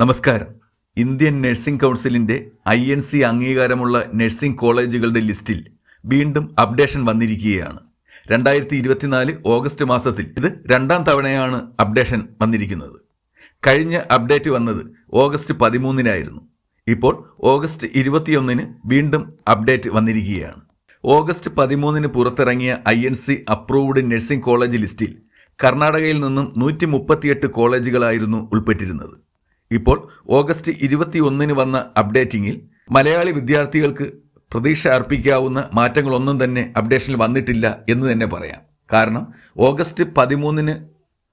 നമസ്കാരം. Indian nursing കൗൺസിലിന്റെ I N C അംഗീകാരമുള്ള നഴ്സിംഗ് കോളേജുകളുടെ ലിസ്റ്റിൽ വീണ്ടും അപ്ഡേഷൻ വന്നിരിക്കുകയാണ്. രണ്ടായിരത്തി ഇരുപത്തിനാല് ഓഗസ്റ്റ് മാസത്തിൽ ഇത് രണ്ടാം തവണയാണ് അപ്ഡേഷൻ വന്നിരിക്കുന്നത്. കഴിഞ്ഞ അപ്ഡേറ്റ് വന്നത് ഓഗസ്റ്റ് പതിമൂന്നിനായിരുന്നു. ഇപ്പോൾ ഓഗസ്റ്റ് ഇരുപത്തിയൊന്നിന് വീണ്ടും അപ്ഡേറ്റ് വന്നിരിക്കുകയാണ്. ഓഗസ്റ്റ് പതിമൂന്നിന് പുറത്തിറങ്ങിയ I N C approved nursing college ലിസ്റ്റിൽ കർണാടകയിൽ നിന്നും നൂറ്റി മുപ്പത്തിയെട്ട് കോളേജുകളായിരുന്നു ഉൾപ്പെട്ടിരുന്നത്. ഇപ്പോൾ ഓഗസ്റ്റ് ഇരുപത്തിയൊന്നിന് വന്ന അപ്ഡേറ്റിംഗിൽ മലയാളി വിദ്യാർത്ഥികൾക്ക് പ്രതീക്ഷ അർപ്പിക്കാവുന്ന മാറ്റങ്ങളൊന്നും തന്നെ അപ്ഡേഷനിൽ വന്നിട്ടില്ല എന്ന് തന്നെ പറയാം. കാരണം ഓഗസ്റ്റ് പതിമൂന്നിന്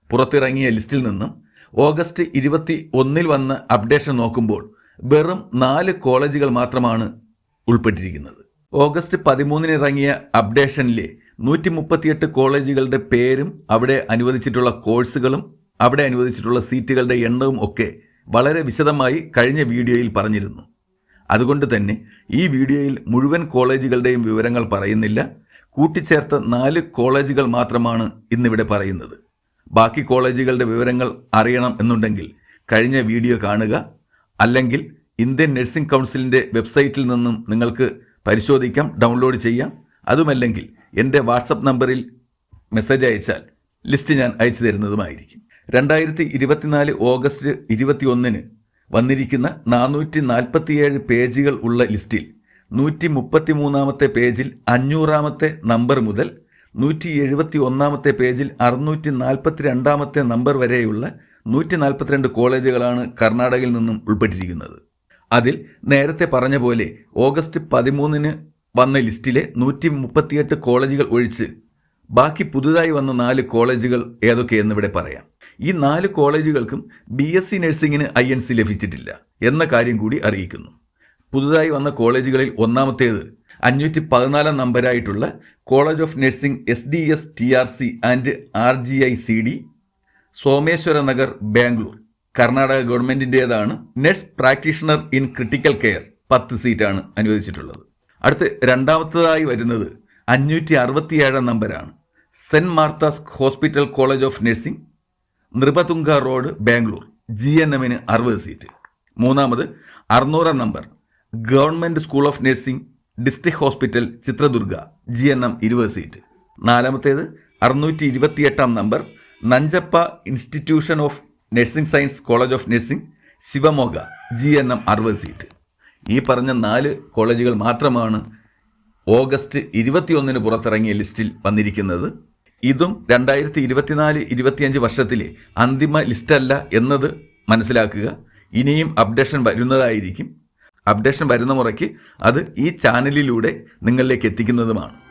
പുറത്തിറങ്ങിയ ലിസ്റ്റിൽ നിന്നും ഓഗസ്റ്റ് ഇരുപത്തി ഒന്നിൽ വന്ന അപ്ഡേഷൻ നോക്കുമ്പോൾ വെറും നാല് കോളേജുകൾ മാത്രമാണ് ഉൾപ്പെട്ടിരിക്കുന്നത്. ഓഗസ്റ്റ് പതിമൂന്നിന് ഇറങ്ങിയ അപ്ഡേഷനിലെ നൂറ്റി മുപ്പത്തിയെട്ട് കോളേജുകളുടെ പേരും അവിടെ അനുവദിച്ചിട്ടുള്ള കോഴ്സുകളും അവിടെ അനുവദിച്ചിട്ടുള്ള സീറ്റുകളുടെ എണ്ണവും ഒക്കെ വളരെ വിശദമായി കഴിഞ്ഞ വീഡിയോയിൽ പറഞ്ഞിരുന്നു. അതുകൊണ്ട് തന്നെ ഈ വീഡിയോയിൽ മുഴുവൻ കോളേജുകളുടെയും വിവരങ്ങൾ പറയുന്നില്ല. കൂട്ടിച്ചേർത്ത നാല് കോളേജുകൾ മാത്രമാണ് ഇന്നിവിടെ പറയുന്നത്. ബാക്കി കോളേജുകളുടെ വിവരങ്ങൾ അറിയണം എന്നുണ്ടെങ്കിൽ കഴിഞ്ഞ വീഡിയോ കാണുക. അല്ലെങ്കിൽ ഇന്ത്യൻ നഴ്സിംഗ് കൗൺസിലിന്റെ വെബ്സൈറ്റിൽ നിന്നും നിങ്ങൾക്ക് പരിശോധിക്കാം ഡൗൺലോഡ് ചെയ്യാം. അതുമല്ലെങ്കിൽ എന്റെ വാട്സപ്പ് നമ്പറിൽ മെസ്സേജ് അയച്ചാൽ ലിസ്റ്റ് ഞാൻ അയച്ചു തരുന്നതുമായിരിക്കും. രണ്ടായിരത്തി ഇരുപത്തിനാല് ഓഗസ്റ്റ് ഇരുപത്തിയൊന്നിന് വന്നിരിക്കുന്ന നാനൂറ്റി നാൽപ്പത്തിയേഴ് പേജുകൾ ഉള്ള ലിസ്റ്റിൽ നൂറ്റി മുപ്പത്തി മൂന്നാമത്തെ പേജിൽ അഞ്ഞൂറാമത്തെ നമ്പർ മുതൽ നൂറ്റി എഴുപത്തി ഒന്നാമത്തെ പേജിൽ അറുന്നൂറ്റി നാൽപ്പത്തി രണ്ടാമത്തെ നമ്പർ വരെയുള്ള നൂറ്റി നാൽപ്പത്തിരണ്ട് കോളേജുകളാണ് കർണാടകയിൽ നിന്നും ഉൾപ്പെട്ടിരിക്കുന്നത്. അതിൽ നേരത്തെ പറഞ്ഞ പോലെ ഓഗസ്റ്റ് പതിമൂന്നിന് വന്ന ലിസ്റ്റിലെ നൂറ്റി മുപ്പത്തിയെട്ട് കോളേജുകൾ ഒഴിച്ച് ബാക്കി പുതുതായി വന്ന നാല് കോളേജുകൾ ഏതൊക്കെയെന്നിവിടെ പറയാം. ഈ നാല് കോളേജുകൾക്കും ബി എസ് സി നഴ്സിംഗിന് ഐ എൻ സി ലഭിച്ചിട്ടില്ല എന്ന കാര്യം കൂടി അറിയിക്കുന്നു. പുതുതായി വന്ന കോളേജുകളിൽ ഒന്നാമത്തേത് അഞ്ഞൂറ്റി പതിനാലാം നമ്പരായിട്ടുള്ള college of nursing S D S T R C and R G I C D Someshwara Nagar Bangalore. Karnataka ഗവൺമെന്റിന്റേതാണ് nurse practitioner in critical care പത്ത് സീറ്റാണ് അനുവദിച്ചിട്ടുള്ളത്. അടുത്ത് രണ്ടാമത്തതായി വരുന്നത് അഞ്ഞൂറ്റി അറുപത്തിയേഴാം നമ്പരാണ് saint Martha's hospital college of nursing Nripatunga road Bangalore. G N എമ്മിന് അറുപത് സീറ്റ്. മൂന്നാമത് അറുന്നൂറാം number government school of nursing district hospital Chitradurga. G N M ഇരുപത് സീറ്റ്. നാലാമത്തേത് അറുന്നൂറ്റി ഇരുപത്തിയെട്ടാം number Nanjappa institution of nursing science college of nursing Shivamogga. G N M അറുപത് seat. ഈ പറഞ്ഞ നാല് കോളേജുകൾ മാത്രമാണ് ഓഗസ്റ്റ് ഇരുപത്തിയൊന്നിന് പുറത്തിറങ്ങിയ ലിസ്റ്റിൽ വന്നിരിക്കുന്നത്. ഇതും രണ്ടായിരത്തി ഇരുപത്തിനാല് ഇരുപത്തിയഞ്ച് വർഷത്തിലെ അന്തിമ ലിസ്റ്റല്ല എന്നത് മനസ്സിലാക്കുക. ഇനിയും അപ്ഡേഷൻ വരുന്നതായിരിക്കും. അപ്ഡേഷൻ വരുന്ന മുറയ്ക്ക് അത് ഈ ചാനലിലൂടെ നിങ്ങളിലേക്ക് എത്തിക്കുന്നതുമാണ്.